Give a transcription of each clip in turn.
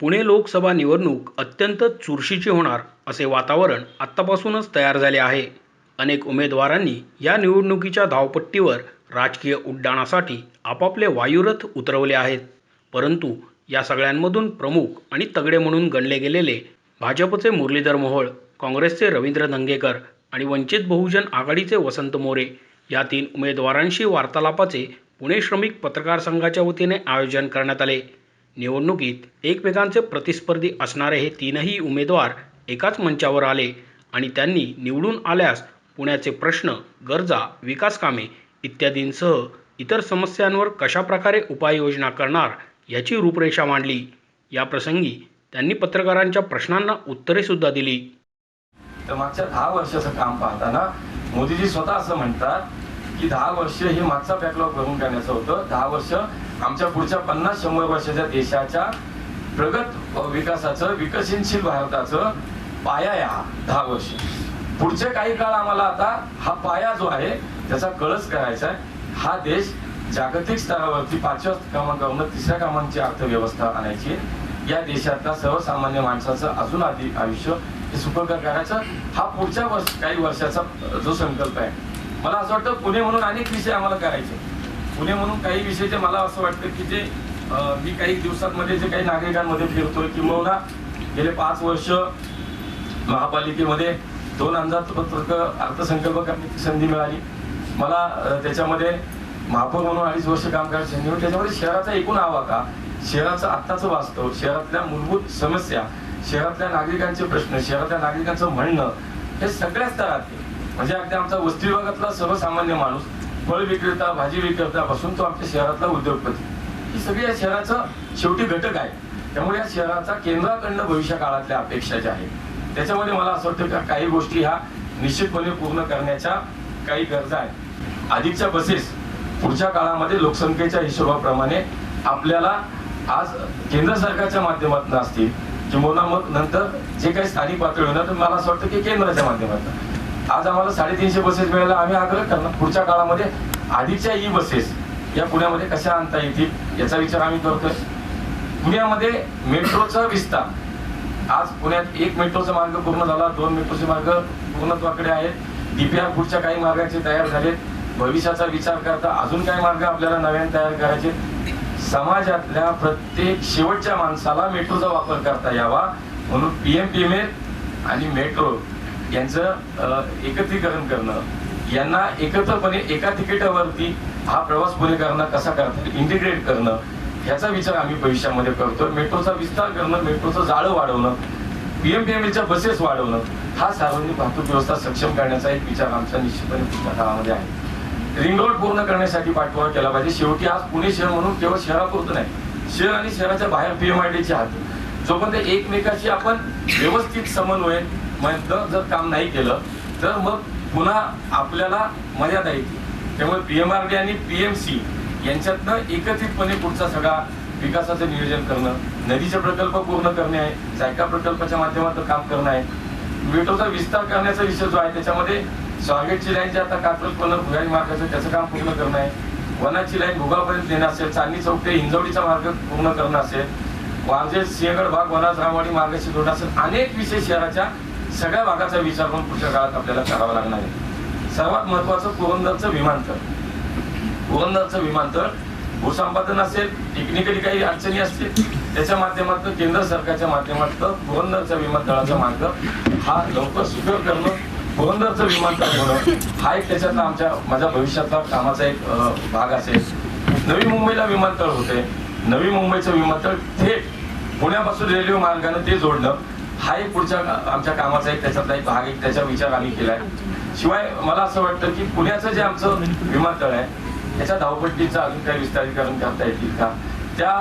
पुणे लोकसभा निवडणूक अत्यंत चुरशीची होणार असे वातावरण आत्तापासूनच तयार झाले आहे. अनेक उमेदवारांनी या निवडणुकीच्या धावपट्टीवर राजकीय उड्डाणासाठी आपापले वायुरथ उतरवले आहेत. परंतु या सगळ्यांमधून प्रमुख आणि तगडे म्हणून गणले गेलेले भाजपचे मुरलीधर मोहोळ काँग्रेसचे रवींद्र धंगेकर आणि वंचित बहुजन आघाडीचे वसंत मोरे या तीन उमेदवारांशी वार्तालापाचे पुणे श्रमिक पत्रकार संघाच्या वतीने आयोजन करण्यात आले. निवडणुकीत एकमेकांचे प्रतिस्पर्धी असणारे हे तीनही उमेदवार एकाच मंचावर आले आणि त्यांनी निवडून आल्यास पुण्याचे प्रश्न गरजा विकास कामे इत्यादींसह इतर समस्यांवर कशाप्रकारे उपाययोजना करणार याची रूपरेषा मांडली. या प्रसंगी त्यांनी पत्रकारांच्या प्रश्नांना उत्तरेसुद्धा दिली. तर मागच्या दहा वर्षाचं काम पाहताना मोदीजी स्वतः असं म्हणतात की दहा वर्ष हे मागचा बॅकलॉग भरून करण्याचं होतं. दहा वर्ष आमच्या पुढच्या पन्नास शंभर वर्षाच्या देशाच्या प्रगत विकासाचं विकसनशील भारताचं पाया आहे हा दहा वर्ष. पुढचे काही काळ आम्हाला आता हा पाया जो आहे त्याचा कळस करायचा आहे. हा देश जागतिक स्तरावरती पाचव्या क्रमांकावरून तिसऱ्या क्रमांकाची अर्थव्यवस्था आणायची या देशातल्या सर्वसामान्य माणसाचं अजून आधी आयुष्य हे सुखकर करायचं. हा पुढच्या वर्ष काही वर्षाचा जो संकल्प आहे. मला असं वाटतं पुणे म्हणून अनेक विषय आम्हाला करायचे पुणे म्हणून काही विषय जे मला असं वाटतं की जे मी काही दिवसांमध्ये जे काही नागरिकांमध्ये फिरतोय किंवा गेले पाच वर्ष महापालिकेमध्ये दोन अंदाजपत्रक अर्थसंकल्प करण्याची संधी मिळाली. मला त्याच्यामध्ये महापौर म्हणून अडीच वर्ष काम करायची संधी मिळाली त्याच्यामध्ये शहराचा एकूण आवाका शहराचं आत्ताचं वास्तव शहरातल्या मूलभूत समस्या शहरातल्या नागरिकांचे प्रश्न शहरातल्या नागरिकांचं म्हणणं हे सगळ्या स्तरात म्हणजे अगदी आमचा वस्ती विभागातला सर्वसामान्य माणूस फळ विक्रेता भाजी विक्रेता पासून तो आमच्या शहरातला उद्योगपती. ही सगळी या शहराचं शेवटी घटक आहे. त्यामुळे या शहराचा केंद्राकडनं भविष्य काळातल्या अपेक्षा ज्या आहेत त्याच्यामध्ये मला असं वाटतं का काही गोष्टी ह्या निश्चितपणे पूर्ण करण्याच्या काही गरजा आहेत. आधीच्या बसेस पुढच्या काळामध्ये लोकसंख्येच्या हिशोबाप्रमाणे आपल्याला आज केंद्र सरकारच्या माध्यमातून असतील किंवा मग नंतर जे काही स्थानिक पातळी होणार तर मला असं वाटतं की केंद्राच्या माध्यमातून. आज आम्हाला साडेतीनशे बसेस मिळायला आम्ही आग्रह करणार पुढच्या काळामध्ये आधीच्या ई बसेस या पुण्यामध्ये कशा आणता येतील याचा विचार आम्ही करतोय. पुण्यामध्ये मेट्रोचा विस्तार. आज पुण्यात एक मेट्रोचा मार्ग पूर्ण झाला दोन मेट्रोचे मार्ग पूर्णत्वाकडे आहेत. डीपीआर पुढच्या काही मार्गाचे तयार झालेत. भविष्याचा विचार करता अजून काही मार्ग आपल्याला नव्याने तयार करायचे समाजातल्या प्रत्येक शेवटच्या माणसाला मेट्रोचा वापर करता यावा म्हणून पीएम पीएमए आणि मेट्रो यांचं एकत्रीकरण करणं यांना एकत्रपणे एका तिकिटावरती हा प्रवास पुणेकरांना कसा करता येईल इंटिग्रेट करणं ह्याचा विचार आम्ही भविष्यामध्ये करतो मेट्रोचा विस्तार करणं मेट्रोचं जाळं वाढवणं पीएमपीएमएलच्या बसेस वाढवणं हा सार्वजनिक वाहतूक व्यवस्था सक्षम करण्याचा एक विचार आमचा निश्चितपणे पुढच्या काळामध्ये आहे. रिंग रोड पूर्ण करण्यासाठी पाठपुरावा केला पाहिजे. शेवटी आज पुणे शहर म्हणून केवळ शहरापुरतं नाही शहर आणि शहराच्या बाहेर पीएमआयडीचे हात जोपर्यंत एकमेकाशी आपण व्यवस्थित समन्वय मध्ये जर काम नाही केलं तर मग पुन्हा आपल्याला मर्यादा येते. त्यामुळे बी एम आर डी आणि पी एम सी यांच्यातनं एकत्रितपणे पुढचा सगळा विकासाचं नियोजन करणं नदीचे प्रकल्प पूर्ण करणे आहे जायका प्रकल्पाच्या माध्यमातून काम करणं आहे. मेट्रोचा विस्तार करण्याचा विषय जो आहे त्याच्यामध्ये स्वागतची लाईन जे आता कात्रज पनर भुयारी मार्गाचं त्याचं काम पूर्ण करणं आहे. वनाची लाईन भुगापर्यंत नेणं असेल चांदणी चौक ते हिंजवडीचा मार्ग पूर्ण करणं असेल. वांजे सिंहगड भाग वनाज रामवाडी मार्गाशी जोडणं असेल. अनेक विषय शहराच्या सगळ्या भागाचा विचार पण पुढच्या काळात आपल्याला करावा लागणार आहे. सर्वात महत्वाचं पुरंदरचं विमानतळ. पुरंदरचं विमानतळ भूसंपादन असेल टेक्निकली काही अडचणी असतील त्याच्या माध्यमातून केंद्र सरकारच्या माध्यमातून पुरंदरच्या विमानतळाचा मार्ग हा लवकर सुकर करणं पुरंदरचं विमानतळ होणं हा एक त्याच्यातला आमच्या माझ्या भविष्यातला कामाचा एक भाग असेल. नवी मुंबईला विमानतळ होते. नवी मुंबईचं विमानतळ थेट पुण्यापासून रेल्वे मार्गाने ते जोडणं हा एक पुढच्या आमच्या कामाचा एक त्याच्यातला एक भाग एक त्याचा विचार आम्ही केलाय. शिवाय मला असं वाटतं की पुण्याचं जे आमचं विमानतळ आहे त्याच्या धावपट्टीचं अजून काही विस्तारीकरण करता येतील का? त्या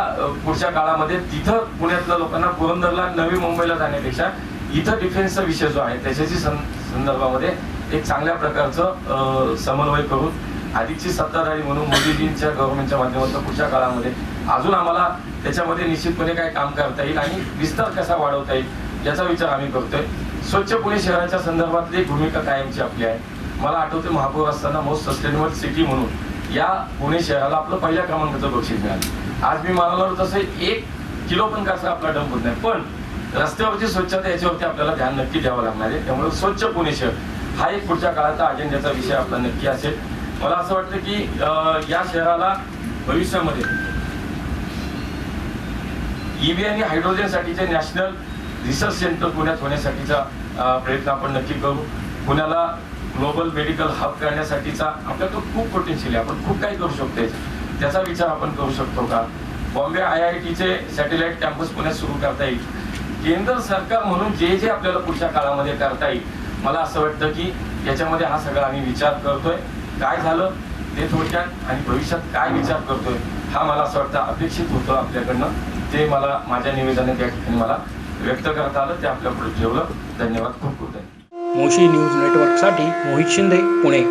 पुढच्या काळामध्ये तिथं पुण्यातल्या लोकांना पुरंदरला नवी मुंबईला जाण्यापेक्षा इथं डिफेन्सचा विषय जो आहे त्याच्याशी सं- संदर्भामध्ये एक चांगल्या प्रकारचं समन्वय करून आधीची सत्ताधारी म्हणून मोदीजींच्या गव्हर्नमेंटच्या माध्यमातून पुढच्या काळामध्ये अजून आम्हाला त्याच्यामध्ये निश्चितपणे काय काम करता येईल आणि विस्तार कसा वाढवता येईल याचा विचार आम्ही करतोय. स्वच्छ पुणे शहराच्या संदर्भातली भूमिका कायमची आपली आहे. मला आठवते महापौर असताना मोस्ट सस्टेनेबल सिटी म्हणून या पुणे शहराला आपलं पहिल्या क्रमांकाचं बक्षीस मिळालं. आज मी म्हणालो तसं एक किलो पण कसं आपला डंप होत नाही. पण रस्त्यावरची स्वच्छता याच्यावरती आपल्याला ध्यान नक्की द्यावं लागणार आहे. त्यामुळे स्वच्छ पुणे शहर हा एक पुढच्या काळाचा अजेंड्याचा विषय आपला नक्की असेल. मला असं वाटतं की या शहराला भविष्यामध्ये ईव्ही आणि हायड्रोजन साठीचे नॅशनल रिसर्च सेंटर पुण्यात होण्यासाठीचा प्रयत्न आपण नक्की करू. पुण्याला ग्लोबल मेडिकल हब करण्यासाठीचा आपल्याकडं खूप पोटेन्शियल आहे. आपण खूप काही करू शकतो त्याचा विचार आपण करू शकतो का? बॉम्बे आय आय टीचे सॅटेलाइट कॅम्पस पुण्यात सुरू करता येईल. केंद्र सरकार म्हणून जे जे आपल्याला पुढच्या काळामध्ये करता येईल मला असं वाटतं की याच्यामध्ये हा सगळा आम्ही विचार करतोय. काय झालं? ते थोडक्यात आणि भविष्यात काय विचार करतोय? हा मला असं वाटतं अपेक्षित होतं आपल्याकडनं. ते मला माझ्या निवेदनात या ठिकाणी मला व्यक्त करता आलं ते आपल्या पुढे ठेवलं. धन्यवाद खूप खूप धन्यवाद. मोशी न्यूज नेटवर्कसाठी मोहित शिंदे पुणे.